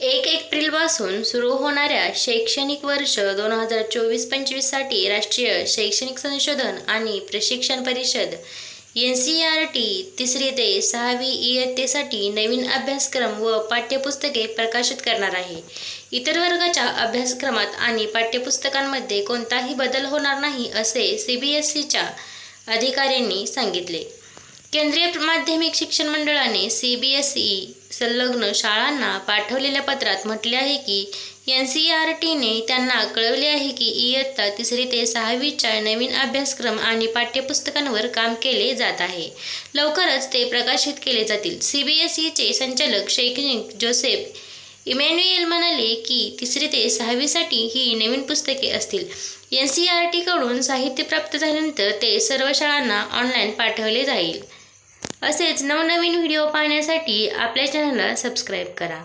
एक एप्रिलपासून सुरू होणाऱ्या शैक्षणिक वर्ष दोन हजार चोवीस पंचवीससाठी राष्ट्रीय शैक्षणिक संशोधन आणि प्रशिक्षण परिषद एन सी आर टी तिसरी ते सहावी इयत्तेसाठी नवीन अभ्यासक्रम व पाठ्यपुस्तके प्रकाशित करणार आहे. इतर वर्गाच्या अभ्यासक्रमात आणि पाठ्यपुस्तकांमध्ये कोणताही बदल होणार नाही असे सी बी एस सीच्या अधिकाऱ्यांनी सांगितले. केंद्रीय माध्यमिक शिक्षण मंडळाने सी बी एस ई संलग्न शाळांना पाठवलेल्या पत्रात म्हटले आहे की एन सी आर टीने त्यांना कळवले आहे की इयत्ता तिसरी ते सहावीच्या नवीन अभ्यासक्रम आणि पाठ्यपुस्तकांवर काम केले जात आहे. लवकरच ते प्रकाशित केले जातील. सी बी एस ईचे संचालक शैक्षणिक जोसेफ इमॅन्युएल म्हणाले की तिसरी ते सहावीसाठी ही नवीन पुस्तके असतील. एन सी आर टीकडून साहित्य प्राप्त झाल्यानंतर ते सर्व शाळांना ऑनलाईन पाठवले जाईल. असेच नवनवीन व्हिडिओ पाहण्यासाठी आपल्या चॅनलला सबस्क्राईब करा.